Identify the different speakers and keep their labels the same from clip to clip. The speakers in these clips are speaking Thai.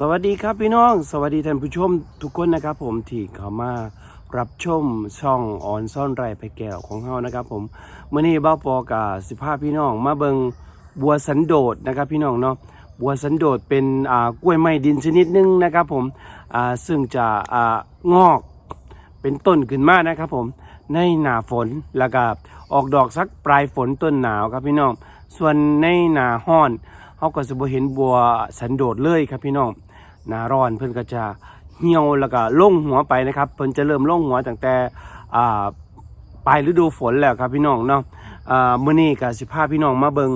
Speaker 1: สวัสดีครับพี่น้อง สวัสดีท่านผู้ชมทุกคนนะครับ ผมที่เข้ามารับชมช่องออนซ่อนไรไปแก้วของเฮานะครับ ผมเมื่อนี้บ้าปอกาสิภาพี่น้อง มาเบิงบัวสันโดษนะครับ พี่น้องเนาะบัวสันโดษเป็นอ่ากล้วยไม้ดินชนิดหนึ่งนะครับ ผมอ่าซึ่งจะอ่างอกเป็นต้นขึ้นมานะครับ ผมในหนาฝนแล้วก็ออกดอกสักปลายฝนต้นหนาวครับพี่น้อง ส่วนในหนาห้อนเขาก็จะบ่เห็นบัวสันโดษเลยครับพี่น้อง หนาร้อนเพิ่อนก็จะเหี่ยวแล้วก็ล่งหัวไปนะครับเพิ่นจะเริ่มล่งหัวตั้งแต่ปลายฤดูฝนแล้วครับพี่น้องเนาะมื้อนี้ก็สิพาพี่น้องมาเบิง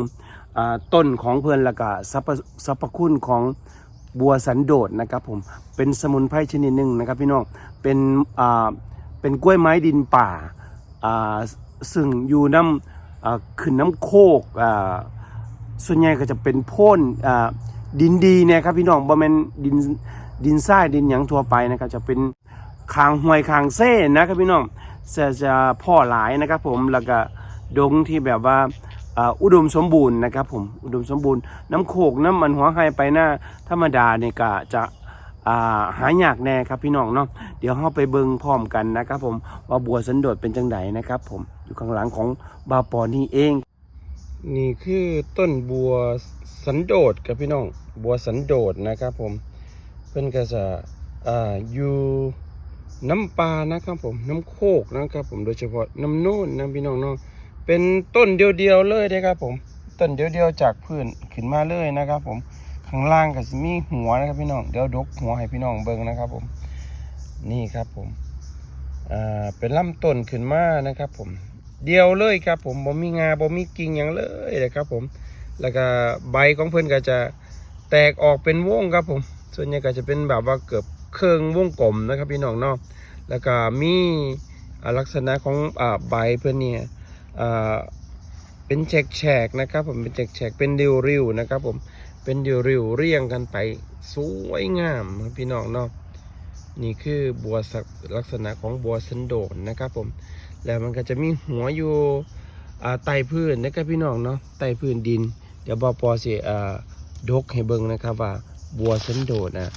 Speaker 1: อ่าต้นของเพิ่อนแล้วก็สรรพสรรพคุณของบัวสันโดษนะครับผมเป็นสมุนไพรชนิดหนึ่งนะครับพี่น้องเป็นเป็นกล้วยไม้ดินป่าซึ่งอยู่น้ำขึ้นน้ำโคกส่วนใหญ่ก็จะเป็นโพ่นอ ดินดีเนี่ยครับพี่น้องบ่แม่นดินดินทรายดินหยังทั่วไปนะครับจะเป็นคางห้วยคางเซ่นนะครับพี่น้องจะจะพ่อหลายนะครับผมแล้วก็ดงที่แบบว่าอุดมสมบูรณ์นะครับผมอุดมสมบูรณ์ น้ำโขกน้ำมันหัวไฮไปหน้าธรรมดาเนี่ยก็จะาหายากแน่ครับพี่น้องเนาะเดี๋ยวเราไปเบิงพร้อมกันนะครับผมว่าบัวสันโดษเป็นจังไดนะครับผมอยู่ข้างหลังของบาปอนี่เอง นี่คือต้นบัวสันโดษครับพี่น้อง บัวสันโดษนะครับผมเพื่อนก็จะอ่าอยู่น้ำปลานะครับผมน้ำโคกนะครับผมโดยเฉพาะน้ำโน่นนะพี่น้องเนาะเป็นต้นเดียวๆเลยนะครับผมต้นเดียวๆจากพื้นขึ้นมาเลยนะครับ ผมข้างล่างก็จะมีหัวนะครับพี่น้องเดี๋ยวดกหัวให้พี่น้องเบิ่งนะครับผมนี่ครับผมอ่าเป็นลำต้นขึ้นมานะครับผม เดียวเลยครับผมบ่มีงาบ่มีกิ่งอย่างเลยนะครับผม แล้วก็ใบของเพื่อนก็จะแตกออกเป็นวงครับผม ส่วนใหญ่ก็จะเป็นแบบว่าเกือบเครื่องวงกลมนะครับพี่น้องเนาะ แล้วก็มีลักษณะของอใบเพื่อนเนี่ยเป็นแฉกๆนะครับผมเป็นแฉกๆเป็นริ้วๆนะครับผม เป็นริ้วๆเรียงกันไปสวยงามพี่น้องเนาะ นี่คือบัวสักลักษณะของบัวสันโดษนะครับผม แล้วมันก็จะมีหัวอยู่อ่าใต้พื้นนะครับพี่น้องเนาะใต้พื้นดิน เดี๋ยวบอปอสิดกให้เบิ่งนะครับว่าบัวสันโดษนะ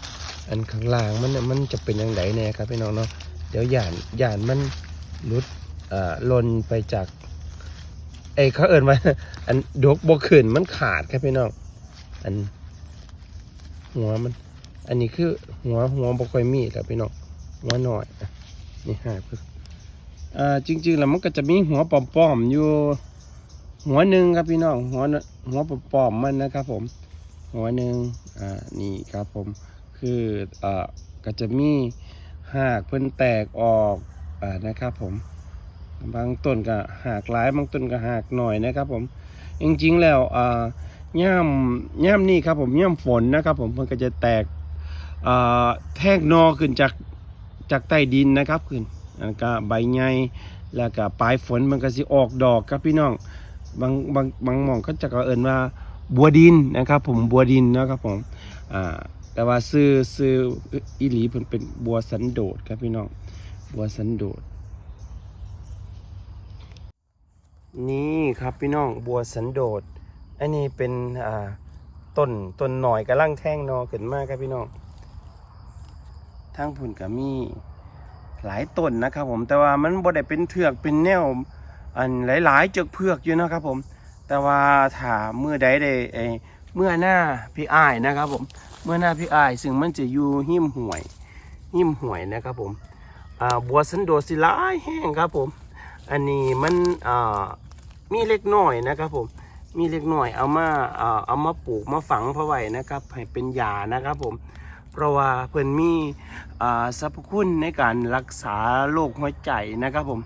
Speaker 1: อันข้างล่างมันน่ะมันจะเป็นยังไงแน่ครับพี่น้องเนาะเดี๋ยวหยานย่านมันลุดหล่นไปจากเอ้เขาเอิ้นว่าอันดกบ่ขึ้นมันขาดครับพี่น้องอันหัวมัน อันนี้คือหัวหัวบ่ค่อยมีครับพี่น้องหัวหน่อยนี่หายไป อ่าจริงๆแล้วมันก็จะมีหัวปอมๆอยู่ หัวหนึ่งครับพี่น้องหัวหัวปอมๆมันนะครับผม หัวหนึ่งอ่านี่ครับผมคืออ่าก็จะมีหากเพิ่นแตกออกอ่านะครับผมบางต้นก็หากหลายบางต้นก็หากหน่อยนะครับผมจริงๆแล้วอ่าย่ามย่ามนี่ครับผมย่ามฝนนะครับผมมันก็จะแตกอ่าแทกหนอขึ้นจากจากใต้ดินนะครับขึ้น แล้วก็ใบใหญ่แล้วก็ปลายฝนมันก็สิออกดอกครับพี่น้องบางบางบางหม่องก็จะกเอิ้นว่าบัวดินนะครับ ผมบัวดินนะครับผมอ่าแต่ว่าซื้อซื้ออีหลีเพิ่นเป็นบัวสันโดษครับพี่น้องบัวสันโดษนี่ครับพี่น้องบัวสันโดษอันนี้เป็นอ่าต้นต้นหน่อยกำลังแท่งนอขึ้นมากครับพี่น้องทางพุ่นก็มี หลายต้นนะครับผมแต่ว่ามันบ่ได้เป็นเถือกเป็นแนวอันหลายๆเจือกเพือกอยู่นะครับผม แต่ว่าถ้าเมื่อใดได้ไอเมื่อหน้าพี่อ้ายนะครับผมเมื่อหน้าพี่อ้าย ซึ่งมันจะอยู่หิมห่วยหิมห่วยนะครับผมอ่าบัวสันโดษสิลายแห้งครับผม อันนี้มันอ่ามีเล็กน้อยนะครับผมมีเล็กน้อยเอามาอ่าเอามาปลูกมาฝังเพาไว้นะครับให้เป็นยานะครับผม เพราะว่าเพิ่นมีสรรพคุณในการรักษาโรคหัวใจนะครับผม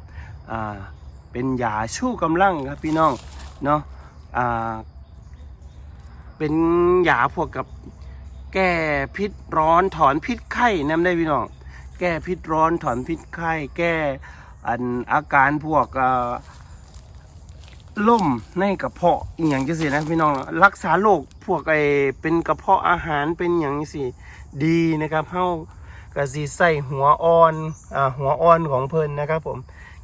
Speaker 1: เป็นยาชูกำลังครับพี่น้องเนาะเป็นยาพวกกับแก้พิษร้อนถอนพิษไข้นำได้พี่น้องแก้พิษร้อนถอนพิษไข้แก้อันอาการพวกล่มในกระเพาะอย่างจังซี่นะพี่น้องรักษาโรคพวกไอเป็นกระเพาะอาหารเป็นอย่างนี้สิ ดีนะครับเฮากะสิใส่หัวอ่อนอ่าหัวอ่อนของเพิ่นนะครับผม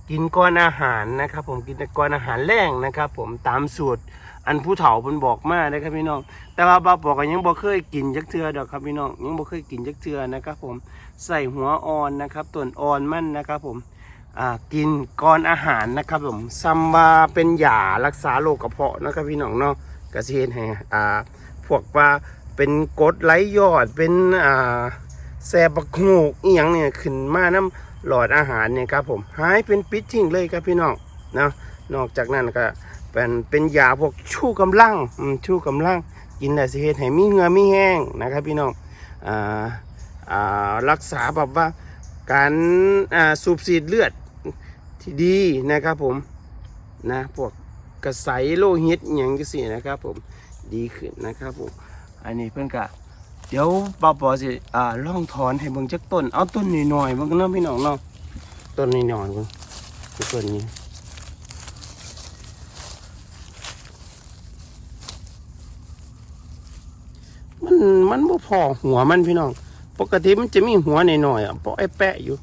Speaker 1: กินก้อนอาหารนะครับ ผมกินก้อนอาหารแรงนะครับ ผมตามสูตรอันผู้เฒ่าเพิ่นบอกมานะครับพี่น้อง แต่ว่าบ่าวปอก็ยังบ่เคยกินจักเทือดอกครับพี่น้องยังบ่เคยกินจักเทือนะครับ ผมใส่หัวอ่อนนะครับต้นอ่อนมันนะครับ ผมอ่ากินก่อนอาหารนะครับ ผมซัมว่าเป็นยารักษาโรคกระเพาะนะครับพี่น้องเนาะก็สิเฮ็ดให้อ่าพวกว่า เป็นกดไหลยอนเป็นอ่าแสบบักโงกอีหยังเนี่ยขึ้นมาน้ำหลอดอาหารเนี่ยครับผมหายเป็นปิดทิ้งเลยครับพี่น้องนะนอกจากนั้นก็เป็นเป็นยาพวกชูกำลังอืมชูกำลังกินแต่สิเฮ็ดให้มีเหงื่อมีแห้งนะครับพี่น้องอ่าอ่ารักษาแบบว่าการอ่าสูบฉีดเลือดที่ดีนะครับผมนะพวกกระใสโลหิตอย่างจังซี่นะครับผมดีขึ้นนะครับผม อันนี้เพิ่อนก็เดี๋ยวปอปอสิอ่าล่องถอนให้เบิ่งจักต้นเอาต้นน้อยๆเบิ่งเนาะพี่น้องเนาะต้นน้อยๆเบิ่งต้นนี้มันมันบ่พอหัวมันพี่น้อง ปกติมันจะมีหัวหน่อยๆอะเพราะไอ้แปะอยู่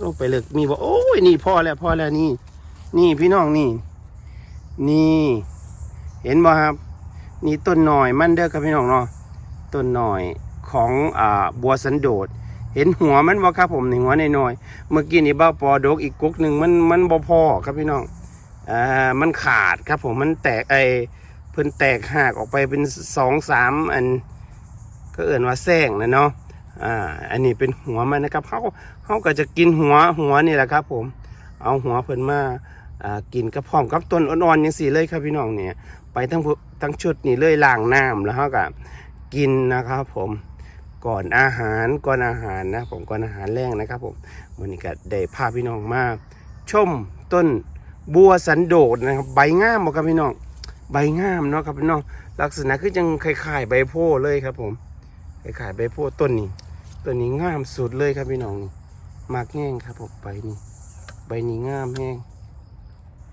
Speaker 1: ลงไปเลิกมีบอกโอ้ยนี่พอแล้วพอแล้วนี่ นี่พี่น้องนี่ นี่ เห็นบ่ครับ นี่ต้นหน่อยมันเด้อครับพี่น้องเนาะต้นหน่อยของอ่าบัวสันโดษเห็นหัวมันบ่ครับผมในหัวหน่อยเมื่อกี้นี่บ้าปอดกอีกกุ๊กหนึ่งมันมันบ่พอครับพี่น้องอ่ามันขาดครับผมมันแตกไอเพิ่นแตกหักออกไปเป็นสองสามอัน ก็เอื่นว่าแซงนะเนาะอ่าอันนี้เป็นหัวมันนะครับเขาเขาก็จะกินหัวหัวนี่แหละครับ ผม เอาหัวเพิ่นมา กินกระพร้อมกับต้นอ่อนๆอย่างสี่เลยครับพี่น้องเนี่ยไปทั้งทั้งชุดนี่เลยล้างน้ำแล้วเขาก็กินนะครับผมก่อนอาหารก่อนอาหารนะผมก่อนอาหารแรงนะครับผมวันนี้ก็ได้พาพี่น้องมาชมต้นบัวสันโดษนะครับ ใบงามบ่ครับพี่น้องใบงามเนาะครับพี่น้องลักษณะคือจังคล้ายๆใบโพ้เลยครับผมคล้ายๆใบโพ้ต้นนี้ต้นนี้งามสุดเลยครับพี่น้องมากแง่งครับผมใบนี้ใบนี้งามแห้ง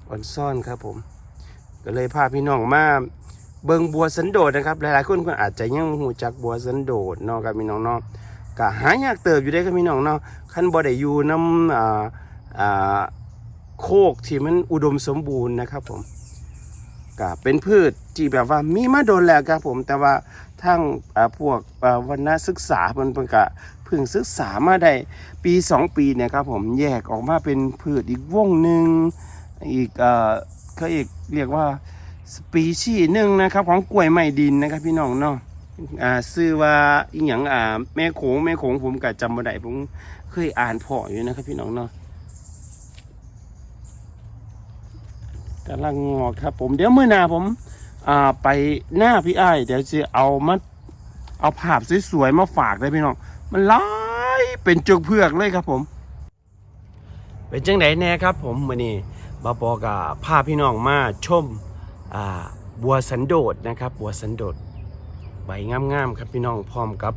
Speaker 1: อ่อนซ่อนครับผม ก็เลยพาพี่น้องมาเบิงบัวสันโดษนะครับ หลายๆคนก็อาจจะยังหูจักบัวสันโดษเนาะครับพี่น้องเนาะก็หายากเติบอยู่ได้ครับพี่น้องเนาะคันบ่ได้อยู่น้ำอ่าอ่าโคกที่มันอุดมสมบูรณ์นะครับผมก็เป็นพืชที่แบบว่ามีมาโดนแล้วครับผม แต่ว่าทั้งพวกวรรณศึกษาเพิ่นเพิ่นก็เพิ่งศึกษามาได้ปีสองปีเนี่ยครับผมแยกออกมาเป็นพืชอีกวงหนึ่ง อีกเอ่อเขาอีกเรียกว่าสปีชีส์หนึ่งนะครับของกล้วยไม้ดินนะครับพี่น้องเนาะอ่าชื่อว่าอีหยังอ่าแม่โขงแม่โขงผมก็จำบ่ได้ผมเคยอ่านพออยู่นะครับพี่น้องเนาะกำลังงอกครับผมเดี๋ยวเมื่อหนาผมอ่าไปหน้าพี่ไอ้เดี๋ยวจะเอามาเอาภาพสวยๆมาฝากเลยพี่น้อง มันหลายเป็นจุกเพือกเลยครับผม เป็นจังไหนแน่ครับผมมือนี้ บาปอกับพาพี่น้องมาชมาบัวสันโดษนะครับ บัวสันโดษใบงามๆครับพี่น้องพร้อมกับ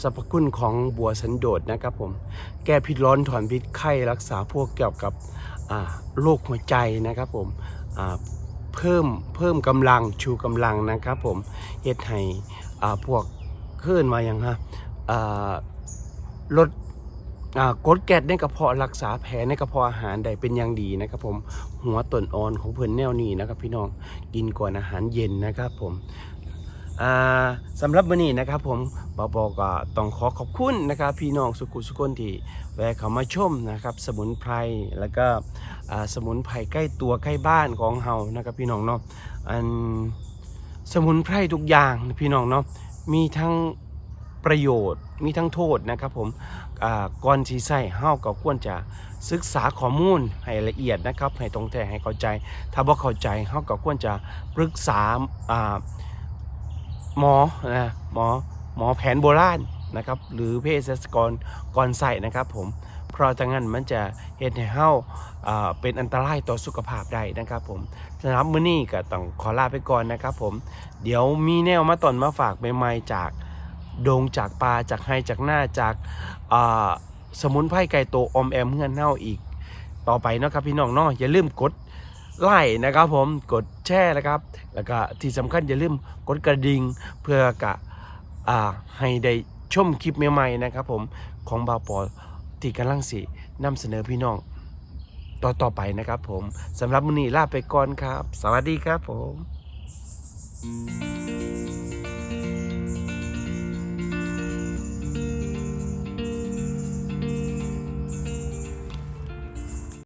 Speaker 1: สรรพคุณของบัวสันโดษนะครับผมแก้พิษร้อนถอนพิษไข้รักษาพวกเกี่ยวกับโรคหัวใจนะครับผมเพิ่มเพิ่มกำลังชูกำลังนะครับผมเฮ็ดให้อ่พวกเคลื่อนมาอย่างฮะลด กดแก๊สในกระเพาะรักษาแผลในกระเพาะอาหารได้เป็นอย่างดีนะครับผมหัวต้นอ่อนของเพิ่นแนวนี้นะครับ พี่น้องกินก่อนอาหารเย็นนะครับผมอ่าสำหรับวันนี้นะครับผมบอบอก็ต้องขอขอบคุณนะครับ พี่น้องสุกุสุคนที่แวะเข้ามาชมนะครับ สมุนไพรแล้วก็สมุนไพรใกล้ตัวใกล้บ้านของเฮานะครับพี่น้องเนาะอันสมุนไพรทุกอย่างพี่น้องเนาะมีทั้งประโยชน์มีทั้งโทษนะครับผม ก่อนที่ใส่เฮาก็ควรจะศึกษาข้อมูลให้ละเอียดนะครับ ให้ตรงแท้ให้เข้าใจ ถ้าบ่เข้าใจเฮาก็ควรจะปรึกษาหมอนะหมอหมอแผนโบราณนะครับ หรือเภสัชกรก่อนใส่นะครับผมเพราะจังงั้นมันจะเฮ็ดให้เฮาอ่าเป็นอันตรายต่อสุขภาพได้นะครับผมสำหรับมื้อนี้ก็ต้องขอลาไปก่อนนะครับผม เดี๋ยวมีแนวมาตอนมาฝากใหม่ๆจาก ดงจากปลาจากไฮจากหน้าจากสมุนไพรไก่โตอมแอมเฮือนเน่าอีก ต่อไปเนาะครับพี่น้องเนาะอย่าลืมกดไลค์นะครับผมกดแชร์นะครับ แล้วก็ที่สำคัญอย่าลืมกดกระดิ่งเพื่อกะให้ได้ชมคลิปใหม่ๆนะครับผมของบาวปอที่กำลังสินำเสนอพี่น้องต่อต่อไปนะครับผมสำหรับมื้อนี้ลาไปก่อนครับ สวัสดีครับผมบ